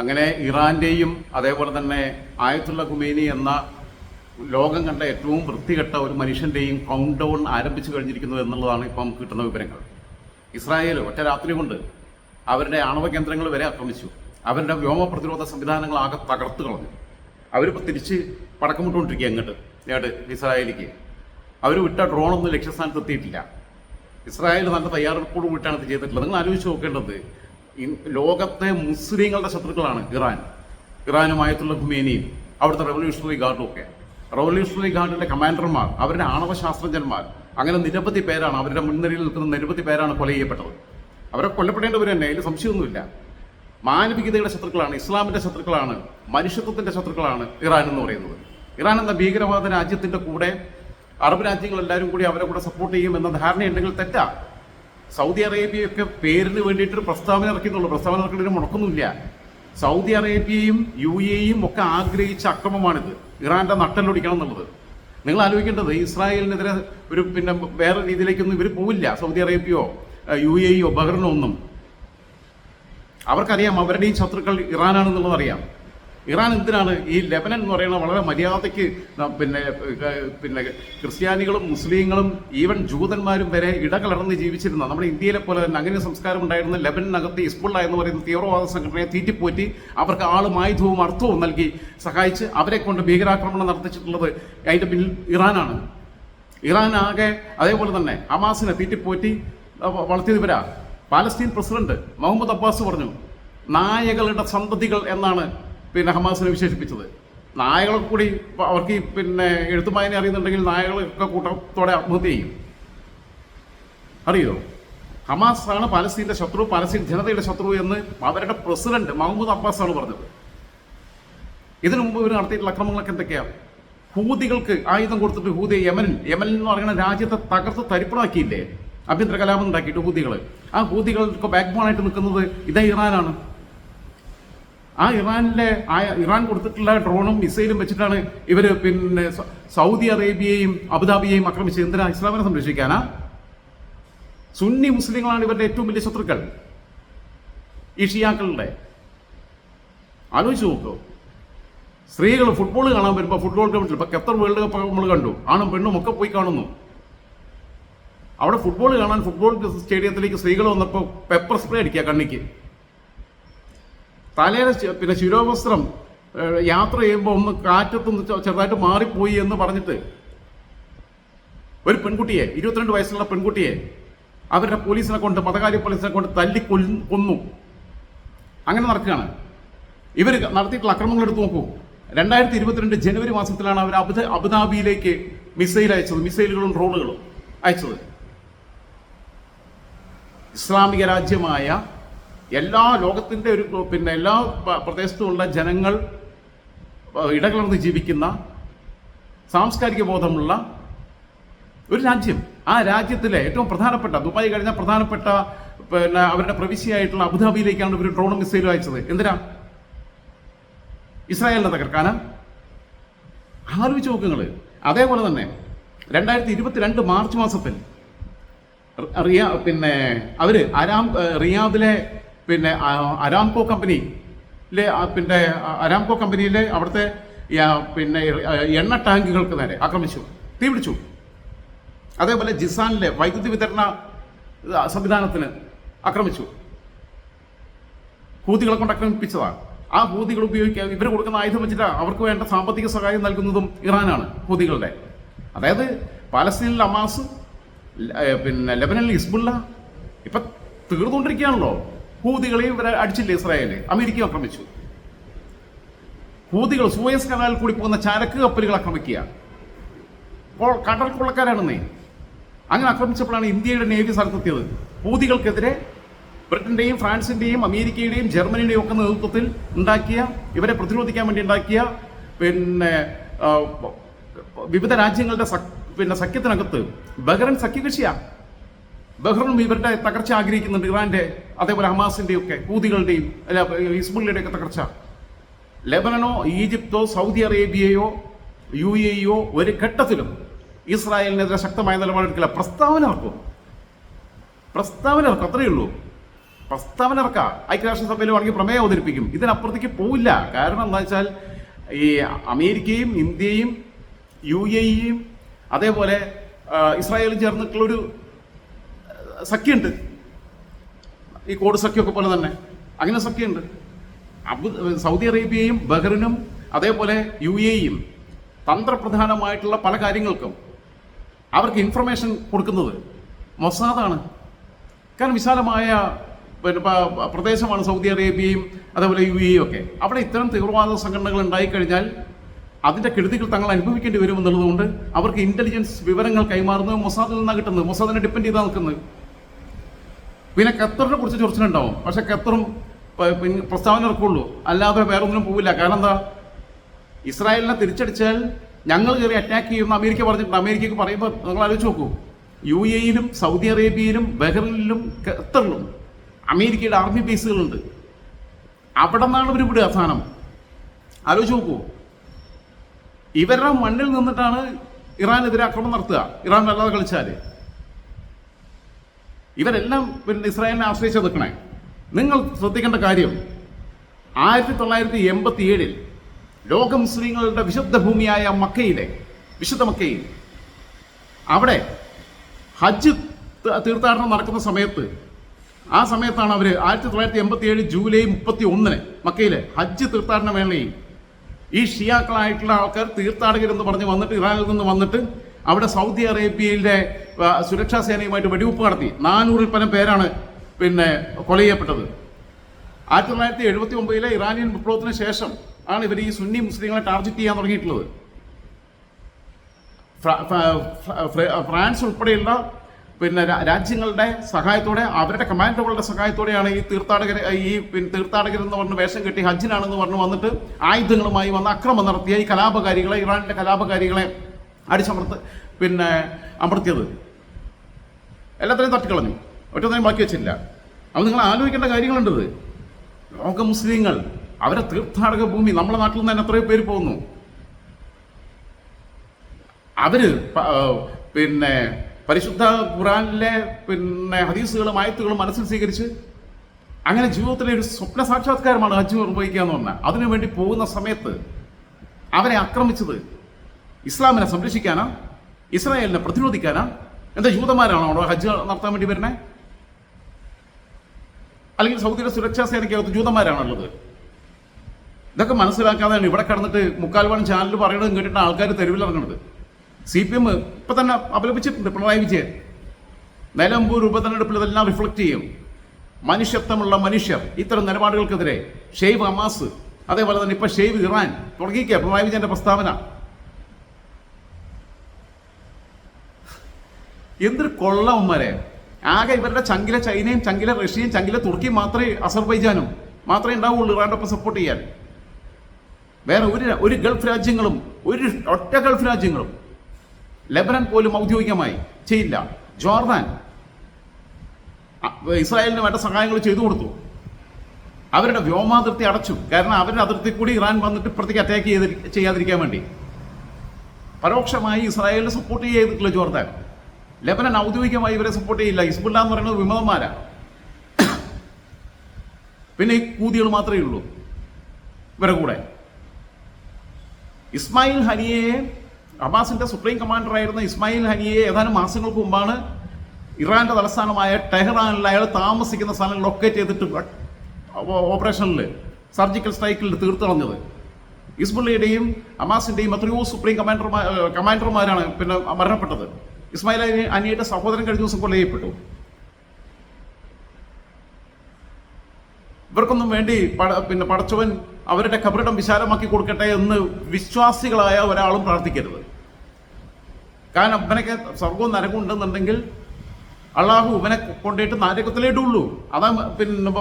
അങ്ങനെ ഇറാന്റെയും അതേപോലെ തന്നെ ആയത്തുള്ള ഖുമേനി എന്ന ലോകം കണ്ട ഏറ്റവും വൃത്തികെട്ട ഒരു മനുഷ്യന്റെയും കൗണ്ട് ഡൗൺ ആരംഭിച്ചു കഴിഞ്ഞിരിക്കുന്നു എന്നുള്ളതാണ് ഇപ്പം കിട്ടുന്ന വിവരങ്ങൾ. ഇസ്രായേൽ ഒറ്റ രാത്രി കൊണ്ട് അവരുടെ ആണവ കേന്ദ്രങ്ങൾ വരെ ആക്രമിച്ചു. അവരുടെ വ്യോമ പ്രതിരോധ സംവിധാനങ്ങൾ ആകെ തകർത്തു കളഞ്ഞു. അവരിപ്പോൾ തിരിച്ച് പടക്കമിട്ടുകൊണ്ടിരിക്കുക അങ്ങോട്ട് ഏട് ഇസ്രായേലിക്ക് അവർ വിട്ട ഡ്രോണൊന്നും ലക്ഷ്യസ്ഥാനത്ത് എത്തിയിട്ടില്ല. ഇസ്രായേൽ നല്ല തയ്യാറെടുപ്പോട് കൂടിയിട്ടാണ് ഇത് ചെയ്തിട്ടുള്ളത്. നിങ്ങൾ ആലോചിച്ച് നോക്കേണ്ടത് ലോകത്തെ മുസ്ലിങ്ങളുടെ ശത്രുക്കളാണ് ഇറാൻ. ഇറാനുമായിട്ടുള്ള ഖുമേനിയും അവിടുത്തെ റവല്യൂഷണറി ഗാർഡും ഒക്കെ. റവല്യൂഷണറി ഗാർഡിന്റെ കമാൻഡർമാർ അവരുടെ ആണവ ശാസ്ത്രജ്ഞന്മാർ അങ്ങനെ നിരവധി പേരാണ് അവരുടെ മുൻനിരയിൽ നിൽക്കുന്ന നിരവധി പേരാണ് കൊല ചെയ്യപ്പെട്ടത്. അവരെ കൊല്ലപ്പെടേണ്ടവർ തന്നെ അതിൽ സംശയമൊന്നുമില്ല. മാനവികതയുടെ ശത്രുക്കളാണ് ഇസ്ലാമിന്റെ ശത്രുക്കളാണ് മനുഷ്യത്വത്തിന്റെ ശത്രുക്കളാണ് ഇറാൻ എന്ന് പറയുന്നത്. ഇറാൻ എന്ന ഭീകരവാദ രാജ്യത്തിന്റെ കൂടെ അറബ് രാജ്യങ്ങളെല്ലാവരും കൂടി അവരെ കൂടെ സപ്പോർട്ട് ചെയ്യും എന്ന ധാരണയുണ്ടെങ്കിൽ തെറ്റാ. സൗദി അറേബ്യയൊക്കെ പേരിന് വേണ്ടിയിട്ട് പ്രസ്താവന ഇറക്കിയിട്ടുള്ളൂ പ്രസ്താവന ഇറക്കുന്നതിന് മുടക്കൊന്നുമില്ല. സൗദി അറേബ്യയും യു എയും ഒക്കെ ആഗ്രഹിച്ച അക്രമമാണിത്. ഇറാന്റെ നട്ടലൊടിക്കണം എന്നുള്ളത്. നിങ്ങൾ ആലോചിക്കേണ്ടത് ഇസ്രായേലിനെതിരെ ഒരു പിന്നെ വേറെ രീതിയിലേക്കൊന്നും ഇവർ പോവില്ല. സൗദി അറേബ്യയോ യു ബഹ്റിനോ ഒന്നും. അവർക്കറിയാം അവരുടെയും ശത്രുക്കൾ ഇറാനാണെന്നുള്ളത് അറിയാം. ഇറാൻ എന്തിനാണ് ഈ ലെബനൻ എന്ന് പറയുന്ന വളരെ മര്യാദയ്ക്ക് പിന്നെ പിന്നെ ക്രിസ്ത്യാനികളും മുസ്ലിങ്ങളും ഈവൻ ജൂതന്മാരും വരെ ഇടകലർന്ന് ജീവിച്ചിരുന്ന നമ്മുടെ ഇന്ത്യയിലെ പോലെ തന്നെ അങ്ങനെ സംസ്കാരം ഉണ്ടായിരുന്ന ലെബനകത്ത് ഇസ്ബുള്ള എന്ന് പറയുന്ന തീവ്രവാദ സംഘടനയെ തീറ്റിപ്പോറ്റി അവർക്ക് ആളും ആയുധവും അർത്ഥവും നൽകി സഹായിച്ച് അവരെ കൊണ്ട് ഭീകരാക്രമണം നടത്തിച്ചിട്ടുള്ളത് അതിന്റെ പിന്നിൽ ഇറാനാണ്. ഇറാൻ ആകെ അതേപോലെ തന്നെ ഹമാസിനെ തീറ്റിപ്പോറ്റി ഇവരാ. പാലസ്തീൻ പ്രസിഡന്റ് മുഹമ്മദ് അബ്ബാസ് പറഞ്ഞു നായകളുടെ സന്തതികൾ എന്നാണ് പിന്നെ ഹമാസിനെ വിശേഷിപ്പിച്ചത്. നായകളെ കൂടി അവർക്ക് ഈ പിന്നെ എഴുത്തുമായനെ അറിയുന്നുണ്ടെങ്കിൽ നായകളൊക്കെ കൂട്ടത്തോടെ ആത്മഹത്യ ചെയ്യും. അറിയോ? ഹമാസ് ആണ് പലസ്തീന്റെ ശത്രു പലസ്തീൻ ജനതയുടെ ശത്രു എന്ന് അവരുടെ പ്രസിഡന്റ് മഹമ്മൂദ് അബ്ബാസ് ആണ് പറഞ്ഞത്. ഇതിനു മുമ്പ് ഇവർ നടത്തിയിട്ടുള്ള അക്രമങ്ങളൊക്കെ എന്തൊക്കെയാണ് ഹൂതികൾക്ക് ആയുധം കൊടുത്തിട്ട് ഹൂതി യമൻ യമൻ എന്ന് പറയുന്ന രാജ്യത്തെ തകർത്ത് തരിപ്പണാക്കിയില്ലേ ആഭ്യന്തര കലാപം ഉണ്ടാക്കിയിട്ട് ഹൂതികൾ ആ ഹൂതികൾക്ക് ബാക്ക്ബോൺ ആയിട്ട് നിൽക്കുന്നത് ഇതേ ഇറാനാണ്. ആ ഇറാനിലെ ആ ഇറാൻ കൊടുത്തിട്ടുള്ള ഡ്രോണും മിസൈലും വെച്ചിട്ടാണ് ഇവർ പിന്നെ സൗദി അറേബ്യയെയും അബുദാബിയെയും ആക്രമിച്ചത്. എന്തിനാ? ഇസ്ലാമിനെ സംരക്ഷിക്കാനാ? സുന്നി മുസ്ലിങ്ങളാണ് ഇവരുടെ ഏറ്റവും വലിയ ശത്രുക്കൾ. ഈ ഷിയാക്കളുടെ. ആലോചിച്ച് നോക്കൂ. സ്ത്രീകൾ ഫുട്ബോൾ കാണാൻ വരുമ്പോൾ ഫുട്ബോൾ ഗ്രൗണ്ടിൽ ഇപ്പൊ ഖത്തർ വേൾഡ് കപ്പ് നമ്മൾ കണ്ടു. ആണും പെണ്ണും ഒക്കെ പോയി കാണുന്നു. അവിടെ ഫുട്ബോൾ കാണാൻ ഫുട്ബോൾ സ്റ്റേഡിയത്തിലേക്ക് സ്ത്രീകൾ വന്നപ്പോൾ പെപ്പർ സ്പ്രേ അടിക്കുക കണ്ണിക്ക്. തലയിലെ ചി- പിന്നെ ശിരോവസ്ത്രം യാത്ര ചെയ്യുമ്പോൾ ഒന്ന് കാറ്റത്തൊന്ന് ചെറുതായിട്ട് മാറിപ്പോയി എന്ന് പറഞ്ഞിട്ട് ഒരു പെൺകുട്ടിയെ ഇരുപത്തിരണ്ട് വയസ്സുള്ള പെൺകുട്ടിയെ അവരുടെ പോലീസിനെ കൊണ്ട് മതകാര്യ പോലീസിനെ കൊണ്ട് തല്ലി കൊന്നു. അങ്ങനെ നടക്കുകയാണ്. ഇവർ നടത്തിയിട്ടുള്ള അക്രമങ്ങൾ എടുത്ത് നോക്കൂ. രണ്ടായിരത്തി ഇരുപത്തിരണ്ട് ജനുവരി മാസത്തിലാണ് അവർ അബുദ അബുദാബിയിലേക്ക് മിസൈൽ അയച്ചത്. മിസൈലുകളും ഡ്രോണുകളും അയച്ചത്. ഇസ്ലാമിക രാജ്യമായ എല്ലാ ലോകത്തിന്റെ ഒരു പിന്നെ എല്ലാ പ്രദേശത്തുമുള്ള ജനങ്ങൾ ഇടകലർന്ന് ജീവിക്കുന്ന സാംസ്കാരിക ബോധമുള്ള ഒരു രാജ്യം. ആ രാജ്യത്തിലെ ഏറ്റവും പ്രധാനപ്പെട്ട ദുബായി കഴിഞ്ഞ പ്രധാനപ്പെട്ട പിന്നെ അവരുടെ പ്രവിശ്യയായിട്ടുള്ള അബുദാബിയിലേക്കാണ് ഇവർ ഡ്രോൺ മിസൈൽ അയച്ചത്. എന്തിനാ? ഇസ്രായേലിനെ തകർക്കാനാ? ആലോചിച്ച് നോക്കുങ്ങൾ അതേപോലെ തന്നെ രണ്ടായിരത്തി ഇരുപത്തിരണ്ട് മാർച്ച് മാസത്തിൽ റിയ പിന്നെ അവർ അരാം റിയാദിലെ പിന്നെ അരാംകോ കമ്പനിയിലെ പിന്നെ അരാംകോ കമ്പനിയിലെ അവിടുത്തെ പിന്നെ എണ്ണ ടാങ്കുകൾക്ക് നേരെ ആക്രമിച്ചു. തീപിടിച്ചു അതേപോലെ ജിസാനിലെ വൈദ്യുതി വിതരണ സംവിധാനത്തിന് ആക്രമിച്ചു. ഹൂതികളെ കൊണ്ട് ആക്രമിപ്പിച്ചതാണ്. ആ ഹൂതികൾ ഉപയോഗിക്കാൻ ഇവർ കൊടുക്കുന്ന ആയുധം വെച്ചിട്ട് അവർക്ക് വേണ്ട സാമ്പത്തിക സഹായം നൽകുന്നതും ഇറാനാണ് ഹൂതികളുടെ അതായത് പാലസ്തീനിൽ അമാസ് പിന്നെ ലെബനനിൽ ഹിസ്ബുള്ള ഇപ്പൊ തീർന്നുകൊണ്ടിരിക്കുകയാണല്ലോ. ഹൂതികളെയും ഇവരെ അടിച്ചില്ല ഇസ്രായേൽ അമേരിക്കയും ആക്രമിച്ചു. ഹൂതികൾ സൂയസ് കനാലിൽ കൂടി പോകുന്ന ചരക്ക് കപ്പലുകൾ ആക്രമിക്കുക. അപ്പോൾ കടൽ കൊള്ളക്കാരാണെന്നേ അങ്ങനെ ആക്രമിച്ചപ്പോഴാണ് ഇന്ത്യയുടെ നേവി സ്ഥലത്തെത്തിയത്. ഹൂതികൾക്കെതിരെ ബ്രിട്ടന്റെയും ഫ്രാൻസിന്റെയും അമേരിക്കയുടെയും ജർമ്മനിയുടെയും ഒക്കെ നേതൃത്വത്തിൽ ഉണ്ടാക്കിയ ഇവരെ പ്രതിരോധിക്കാൻ വേണ്ടി ഉണ്ടാക്കിയ പിന്നെ വിവിധ രാജ്യങ്ങളുടെ പിന്നെ സഖ്യത്തിനകത്ത് ബഹ്റൻ സഖ്യകക്ഷിയാ. ബഹ്റനും ഇവരുടെ തകർച്ച ആഗ്രഹിക്കുന്നുണ്ട് ഇറാന്റെ അതേപോലെ ഹമാസിന്റെയും ഒക്കെ ഹൂതികളുടെയും അല്ല ഹിസ്ബുള്ളിയുടെ ഒക്കെ തകർച്ച. ലെബനനോ ഈജിപ്തോ സൗദി അറേബ്യയോ യു എയോ ഒരു ഘട്ടത്തിലും ഇസ്രായേലിനെതിരെ ശക്തമായ നിലപാടെടുക്കില്ല. പ്രസ്താവന ഇറക്കും പ്രസ്താവന ഇറക്കും അത്രയേ ഉള്ളൂ. പ്രസ്താവന ഇറക്കാം ഐക്യരാഷ്ട്രസഭയിൽ വേണമെങ്കിൽ പ്രമേയം അവതരിപ്പിക്കും. ഇതിനപ്പുറത്തേക്ക് പോവില്ല. കാരണം എന്താ വെച്ചാൽ ഈ അമേരിക്കയും ഇന്ത്യയും യു എ ഇയും അതേപോലെ ഇസ്രായേലും ചേർന്നിട്ടുള്ളൊരു സഖ്യമുണ്ട് ഈ കോഡ് സഖ്യമൊക്കെ പോലെ തന്നെ. അങ്ങനെ സഖ്യമുണ്ട് അബു സൗദി അറേബ്യയും ബഹ്റിനും അതേപോലെ യു എയും തന്ത്രപ്രധാനമായിട്ടുള്ള പല കാര്യങ്ങൾക്കും അവർക്ക് ഇൻഫർമേഷൻ കൊടുക്കുന്നത് മൊസാദാണ്. കാരണം വിശാലമായ പിന്നെ പ്രദേശമാണ് സൗദി അറേബ്യയും അതേപോലെ യു എയും ഒക്കെ. അവിടെ ഇത്തരം തീവ്രവാദ സംഘടനകൾ ഉണ്ടായിക്കഴിഞ്ഞാൽ അതിന്റെ കെടുതികൾ തങ്ങൾ അനുഭവിക്കേണ്ടി വരുമെന്നുള്ളതുകൊണ്ട് അവർക്ക് ഇന്റലിജൻസ് വിവരങ്ങൾ കൈമാറുന്നത് മൊസാദിൽ നിന്നാണ് കിട്ടുന്നത്. മൊസാദിനെ ഡിപ്പെൻഡ് ചെയ്താൽ നിൽക്കുന്നത്. പിന്നെ ഖത്തറിനെ കുറിച്ച് ചർച്ചയുണ്ടാവും പക്ഷെ ഖത്തറും പിന്നെ പ്രസ്താവന ഇറക്കുള്ളൂ അല്ലാതെ വേറെ ഒന്നിനും പോവില്ല. കാരണം എന്താ? ഇസ്രായേലിനെ തിരിച്ചടിച്ചാൽ ഞങ്ങൾ കയറി അറ്റാക്ക് ചെയ്യുന്ന അമേരിക്ക പറഞ്ഞിട്ടുണ്ട്. അമേരിക്കക്ക് പറയുമ്പോൾ നിങ്ങൾ ആലോചിച്ച് നോക്കൂ. യു എയിലും സൗദി അറേബ്യയിലും ബഹ്റിനിലും ഖത്തറിലും അമേരിക്കയുടെ ആർമി ബേസുകളുണ്ട് അവിടെ നിന്നാണ് ഇവർ വിടുക സാധനം. ആലോചിച്ച് നോക്കൂ. ഇവരുടെ മണ്ണിൽ നിന്നിട്ടാണ് ഇറാനെതിരെ ആക്രമണം നടത്തുക. ഇറാൻ വല്ലാതെ കളിച്ചാൽ ഇവരെല്ലാം പിന്നെ ഇസ്രായേലിനെ ആശ്രയിച്ച് നിൽക്കണേ നിങ്ങൾ ശ്രദ്ധിക്കേണ്ട കാര്യം ആയിരത്തി തൊള്ളായിരത്തി എൺപത്തി ഏഴിൽ ലോക മുസ്ലിങ്ങളുടെ വിശുദ്ധ ഭൂമിയായ മക്കയിലെ വിശുദ്ധ മക്കയിൽ അവിടെ ഹജ്ജ് തീർത്ഥാടനം നടക്കുന്ന സമയത്ത് ആ സമയത്താണ് അവർ ആയിരത്തി തൊള്ളായിരത്തി എൺപത്തി ഏഴ് ജൂലൈ മുപ്പത്തി ഒന്നിന് മക്കയിലെ ഹജ്ജ് തീർത്ഥാടന വേളയിൽ ഈ ഷിയാക്കളായിട്ടുള്ള ആൾക്കാർ തീർത്ഥാടകരെന്ന് പറഞ്ഞ് വന്നിട്ട് ഇറാനിൽ നിന്ന് വന്നിട്ട് അവിടെ സൗദി അറേബ്യയിലെ സുരക്ഷാ സേനയുമായിട്ട് വെടിവെപ്പ് നടത്തി. നാനൂറിൽ പരം പേരാണ് പിന്നെ കൊല ചെയ്യപ്പെട്ടത് ആയിരത്തി തൊള്ളായിരത്തി എഴുപത്തി ഒമ്പതിലെ ഇറാനിയൻ വിപ്ലവത്തിന് ശേഷം ആണ് ഇവർ ഈ സുന്നി മുസ്ലിങ്ങളെ ടാർഗറ്റ് ചെയ്യാൻ തുടങ്ങിയിട്ടുള്ളത്. ഫ്രാ- ഫ്രാ- ഫ്രാ- ഫ്രാൻസ് ഉൾപ്പെടെയുള്ള പിന്നെ രാജ്യങ്ങളുടെ സഹായത്തോടെ അവരുടെ കമാൻഡോകളുടെ സഹായത്തോടെയാണ് ഈ തീർത്ഥാടകർ ഈ പിന്നെ തീർത്ഥാടകർ എന്ന് പറഞ്ഞ് വേഷം കെട്ടി ഹജ്ജിനാണെന്ന് പറഞ്ഞ് വന്നിട്ട് ആയുധങ്ങളുമായി വന്ന് അക്രമം നടത്തിയ ഈ കലാപകാരികളെ ഇറാനിലെ കലാപകാരികളെ അടിച്ചമർത്ത് പിന്നെ അമർത്തിയത്. എല്ലാത്തിനെയും തട്ടിക്കളഞ്ഞു. ഒറ്റത്തിനെയും ബാക്കി വെച്ചില്ല അപ്പോൾ നിങ്ങൾ ആലോചിക്കേണ്ട കാര്യങ്ങളുണ്ടത്. ലോക മുസ്ലിങ്ങൾ അവരെ തീർത്ഥാടക ഭൂമി നമ്മുടെ നാട്ടിൽ നിന്ന് തന്നെ എത്രയോ പേര് പോകുന്നു. അവർ പിന്നെ പരിശുദ്ധ ഖുറാനിലെ പിന്നെ ഹദീസുകളും ആയത്തുകളും മനസ്സിൽ സ്വീകരിച്ച് അങ്ങനെ ജീവിതത്തിലെ ഒരു സ്വപ്ന സാക്ഷാത്കാരമാണ് ഹജ്ജ് നിർവഹിക്കുക എന്ന് പറഞ്ഞാൽ. അതിനുവേണ്ടി പോകുന്ന സമയത്ത് അവരെ ആക്രമിച്ചത് ഇസ്ലാമിനെ സംരക്ഷിക്കാനാ? ഇസ്രായേലിനെ പ്രതിരോധിക്കാനാ? എന്താ ജൂതന്മാരാണോ അവിടെ ഹജ്ജ് നടത്താൻ വേണ്ടി വരുന്നത് അല്ലെങ്കിൽ സൗദിയുടെ സുരക്ഷാ സേനയ്ക്കകത്ത് ജൂതന്മാരാണുള്ളത്? ഇതൊക്കെ മനസ്സിലാക്കാതെയാണ് ഇവിടെ കടന്നിട്ട് മുക്കാൽ വൺ ചാനൽ പറയണതും കേട്ടിട്ട് ആൾക്കാർ തെരുവിലിറങ്ങണത് സി പി എം ഇപ്പൊ തന്നെ അപലപിച്ചിട്ടുണ്ട് പിണറായി വിജയൻ. നിലമ്പൂർ ഉപതെരഞ്ഞെടുപ്പിൽ ഇതെല്ലാം റിഫ്ലക്ട് ചെയ്യും. മനുഷ്യത്വമുള്ള മനുഷ്യർ ഇത്തരം നിലപാടുകൾക്കെതിരെ ഷെയ്ബ് അമാസ് അതേപോലെ തന്നെ ഇപ്പൊ ഷെയ്ബ് ഇറാൻ തുടങ്ങിക്കുക പിണറായി വിജയന്റെ പ്രസ്താവന. എന്തൊരു കൊള്ളവന്മാരെ ആകെ ഇവരുടെ ചങ്കിലെ ചൈനയും ചങ്കിലെ റഷ്യയും ചങ്കിലെ തുർക്കിയും മാത്രമേ അസർബൈജാനും മാത്രമേ ഉണ്ടാവുള്ളൂ ഇറാന്റെ ഒപ്പം സപ്പോർട്ട് ചെയ്യാൻ. വേറെ ഒരു ഒരു ഗൾഫ് രാജ്യങ്ങളും ഒരു ഒറ്റ ഗൾഫ് രാജ്യങ്ങളും ലെബനൻ പോലും ഔദ്യോഗികമായി ചെയ്യില്ല. ജോർദാൻ ഇസ്രായേലിന് വേണ്ട സഹായങ്ങൾ ചെയ്തു കൊടുത്തു. അവരുടെ വ്യോമാതിർത്തി അടച്ചു. കാരണം അവരുടെ അതിർത്തി കൂടി ഇറാൻ വന്നിട്ട് ഇപ്പുറത്തേക്ക് അറ്റാക്ക് ചെയ്ത് ചെയ്യാതിരിക്കാൻ വേണ്ടി. പരോക്ഷമായി ഇസ്രായേലിനെ സപ്പോർട്ട് ചെയ്തിട്ടില്ല ജോർദാൻ. ലെബനൻ ഔദ്യോഗികമായി ഇവരെ സപ്പോർട്ട് ചെയ്യില്ല. ഹിസ്ബുല്ല എന്ന് പറയുന്നത് വിമതന്മാരാ. പിന്നെ ഈ കൂതികൾ മാത്രമേ ഉള്ളൂ. ഇവരെ കൂടെ. ഇസ്മായിൽ ഹനിയയെ അബ്ബാസിന്റെ സുപ്രീം കമാൻഡർ ആയിരുന്ന ഇസ്മായിൽ ഹനിയെ ഏതാനും മാസങ്ങൾക്ക് മുമ്പാണ് ഇറാന്റെ തലസ്ഥാനമായ ടെഹ്റാനിൽ അയാൾ താമസിക്കുന്ന സ്ഥലം ലൊക്കേറ്റ് ചെയ്തിട്ട് ഓപ്പറേഷനിൽ സർജിക്കൽ സ്ട്രൈക്കിൽ തീർത്തു കളഞ്ഞത് ഇസ്ബുള്ളയുടെയും അമാസിന്റെയും എത്രയോ സുപ്രീം കമാൻഡർമാർ കമാൻഡർമാരാണ് പിന്നെ മരണപ്പെട്ടത്. ഇസ്മായിൽ അനി അനിയുടെ സഹോദരൻ കഴിഞ്ഞ ദിവസം കൊല ചെയ്യപ്പെട്ടു ഇവർക്കൊന്നും വേണ്ടി പട- പിന്നെ പടച്ചവൻ അവരുടെ കബറിടം വിശാലമാക്കി കൊടുക്കട്ടെ എന്ന് വിശ്വാസികളായ ഒരാളും പ്രാർത്ഥിക്കരുത്. കാരണം ഇവനൊക്കെ സ്വർഗവും നരകവും ഉണ്ടെന്നുണ്ടെങ്കിൽ അള്ളാഹു ഇവനെ കൊണ്ടുപോയിട്ട് നാരകത്തിലേട്ടുള്ളൂ അതാ പിന്നെ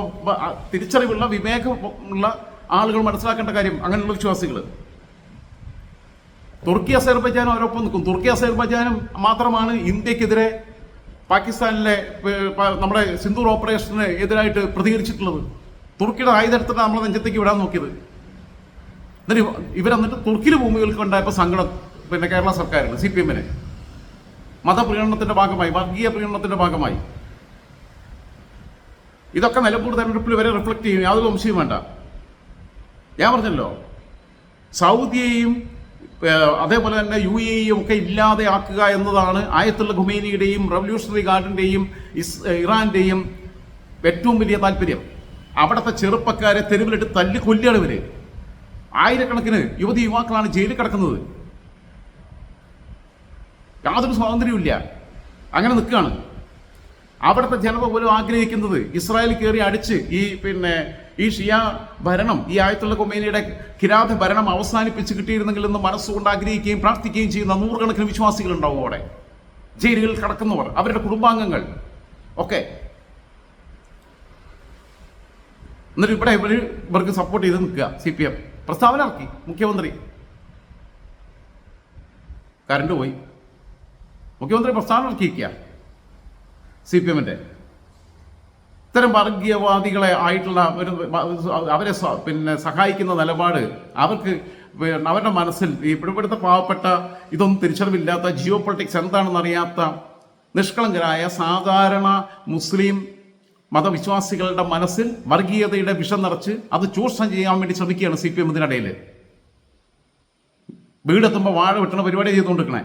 തിരിച്ചറിവുള്ള വിവേകമുള്ള ആളുകൾ മനസ്സിലാക്കേണ്ട കാര്യം അങ്ങനെയുള്ള വിശ്വാസികൾ തുർക്കി അസർബൈജാനും അവരൊപ്പം നിൽക്കും. തുർക്കി അസർബൈജാനും മാത്രമാണ് ഇന്ത്യക്കെതിരെ പാകിസ്ഥാനിലെ നമ്മുടെ സിന്ധൂർ ഓപ്പറേഷന് എതിരായിട്ട് പ്രതികരിച്ചിട്ടുള്ളത്. തുർക്കിയുടെ ആയുധത്തിന് നമ്മളെ നെഞ്ചത്തേക്ക് വിടാൻ നോക്കിയത്. എന്നിട്ട് ഇവരന്നിട്ട് തുർക്കിയിലെ ഭൂമികൾക്ക് ഉണ്ടായപ്പോൾ സങ്കടം പിന്നെ കേരള സർക്കാരിന് സി പി എമ്മിന്. മതപ്രീണനത്തിന്റെ ഭാഗമായി വർഗീയ പ്രീണനത്തിന്റെ ഭാഗമായി. ഇതൊക്കെ നിലമ്പൂർ തെരഞ്ഞെടുപ്പിൽ വരെ റിഫ്ലക്ട് ചെയ്യും. യാതൊരു വംശയും വേണ്ട. ഞാൻ പറഞ്ഞല്ലോ സൗദിയെയും അതേപോലെ തന്നെ യു എയും ഒക്കെ ഇല്ലാതെ ആക്കുക എന്നതാണ് ആയത്തുള്ള ഖുമേനിയുടെയും റവല്യൂഷണറി ഗാർഡിന്റെയും ഇസ് ഇറാന്റെയും ഏറ്റവും വലിയ താല്പര്യം. അവിടുത്തെ ചെറുപ്പക്കാരെ തെരുവിലിട്ട് തല്ലി കൊല്ലുകയാണ് ഇവർ. ആയിരക്കണക്കിന് യുവതി യുവാക്കളാണ് ജയിലിൽ കിടക്കുന്നത്. യാതൊരു സ്വാതന്ത്ര്യമില്ല അങ്ങനെ നിൽക്കുകയാണ്. അവിടുത്തെ ജനത പോലും ആഗ്രഹിക്കുന്നത് ഇസ്രായേൽ കയറി അടിച്ച് ഈ പിന്നെ ഈ ഷിയ ഭരണം ഈ ആയത്തുള്ള കൊമേനിയുടെ കിരാത ഭരണം അവസാനിപ്പിച്ച് കിട്ടിയിരുന്നെങ്കിൽ എന്ന് മനസ്സുകൊണ്ട് ആഗ്രഹിക്കുകയും പ്രാർത്ഥിക്കുകയും ചെയ്യുന്ന നൂറുകണക്കിന് വിശ്വാസികൾ ഉണ്ടാവും അവിടെ. ജയിലുകളിൽ കടക്കുന്നവർ അവരുടെ കുടുംബാംഗങ്ങൾ. ഒക്കെ എന്നിട്ട് ഇവിടെ ഇവർ ഇവർക്ക് സപ്പോർട്ട് ചെയ്ത് നിൽക്കുക സി പി എം പ്രസ്താവന ഇറക്കി മുഖ്യമന്ത്രി. കറണ്ട് പോയി. മുഖ്യമന്ത്രി പ്രസ്താവന ഇറക്കിയിരിക്കുക സി പി എമ്മിന്റെ ഇത്തരം വർഗീയവാദികളെ ആയിട്ടുള്ള ഒരു അവരെ പിന്നെ സഹായിക്കുന്ന നിലപാട് അവർക്ക് അവരുടെ മനസ്സിൽ ഇവിടുത്തെ പാവപ്പെട്ട ഇതൊന്നും തിരിച്ചറിവില്ലാത്ത ജിയോ പൊളിറ്റിക്സ് എന്താണെന്ന് അറിയാത്ത നിഷ്കളങ്കരായ സാധാരണ മുസ്ലിം മതവിശ്വാസികളുടെ മനസ്സിൽ വർഗീയതയുടെ വിഷം നിറച്ച് അത് ചൂഷണം ചെയ്യാൻ വേണ്ടി ശ്രമിക്കുകയാണ് സി പി എം ഇതിനിടയിൽ വീടെത്തുമ്പോൾ വാഴ വെട്ടണ പരിപാടി ചെയ്തുകൊണ്ടിരിക്കണേ.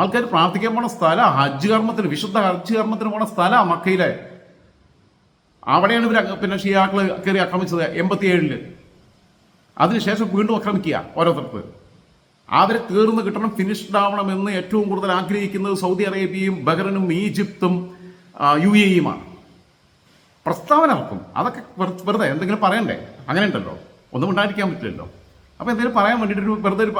ആൾക്കാർ പ്രാർത്ഥിക്കാൻ പോണ സ്ഥലം ഹജ്ജ് കർമ്മത്തിന് വിശുദ്ധ ഹജ്ജ് കർമ്മത്തിന് പോണ സ്ഥലം മക്കയിലെ. അവിടെയാണ് ഇവർ പിന്നെ ഷിയാക്കൾ കയറി ആക്രമിച്ചത് എൺപത്തിയേഴിൽ. അതിനുശേഷം വീണ്ടും ആക്രമിക്കുക ഓരോരുത്തർക്ക്. അവരെ തീർന്ന് കിട്ടണം ഫിനിഷ്ഡ് ആവണം എന്ന് ഏറ്റവും കൂടുതൽ ആഗ്രഹിക്കുന്നത് സൗദി അറേബ്യയും ബഹ്റനും ഈജിപ്തും യു എ ഇയുമാണ് പ്രസ്താവന ഇറക്കും അതൊക്കെ വെറുതെ എന്തെങ്കിലും പറയണ്ടേ? അങ്ങനെ ഉണ്ടല്ലോ ഒന്നും ഉണ്ടായിരിക്കാൻ പറ്റില്ലല്ലോ. അപ്പോൾ എന്തെങ്കിലും പറയാൻ വേണ്ടിയിട്ട് ഒരു വെറുതെ ഒരു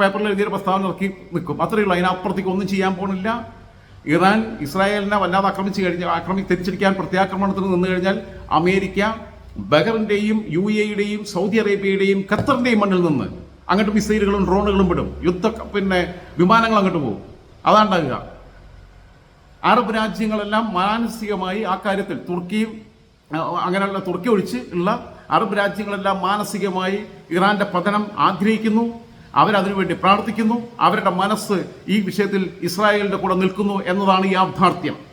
പേപ്പറിൽ എഴുതിയൊരു പ്രസ്താവന ഇറക്കി നിൽക്കും. അത്രയേ ഉള്ളൂ. അതിനപ്പുറത്തേക്ക് ഒന്നും ചെയ്യാൻ പോകുന്നില്ല ഇറാൻ ഇസ്രായേലിനെ വല്ലാതെ ആക്രമിച്ച് കഴിഞ്ഞാൽ ആക്രമി തിരിച്ചടിക്കാൻ പ്രത്യാക്രമണത്തിന് നിന്ന് കഴിഞ്ഞാൽ അമേരിക്ക ബഹറിന്റെയും യു എയുടെയും സൗദി അറേബ്യയുടെയും ഖത്തറിന്റെയും മണ്ണിൽ നിന്ന് അങ്ങോട്ട് മിസൈലുകളും ഡ്രോണുകളും വിടും. യുദ്ധ പിന്നെ വിമാനങ്ങൾ അങ്ങോട്ട് പോകും. അതാണ്ടാകുക അറബ് രാജ്യങ്ങളെല്ലാം മാനസികമായി ആ കാര്യത്തിൽ തുർക്കിയും അങ്ങനെയുള്ള തുർക്കി ഒഴിച്ച് ഉള്ള അറബ് രാജ്യങ്ങളെല്ലാം മാനസികമായി ഇറാന്റെ പതനം ആഗ്രഹിക്കുന്നു. അവരതിനുവേണ്ടി പ്രാർത്ഥിക്കുന്നു. അവരുടെ മനസ്സ് ഈ വിഷയത്തിൽ ഇസ്രായേലിന്റെ കൂടെ നിൽക്കുന്നു എന്നതാണ് യാഥാർത്ഥ്യം.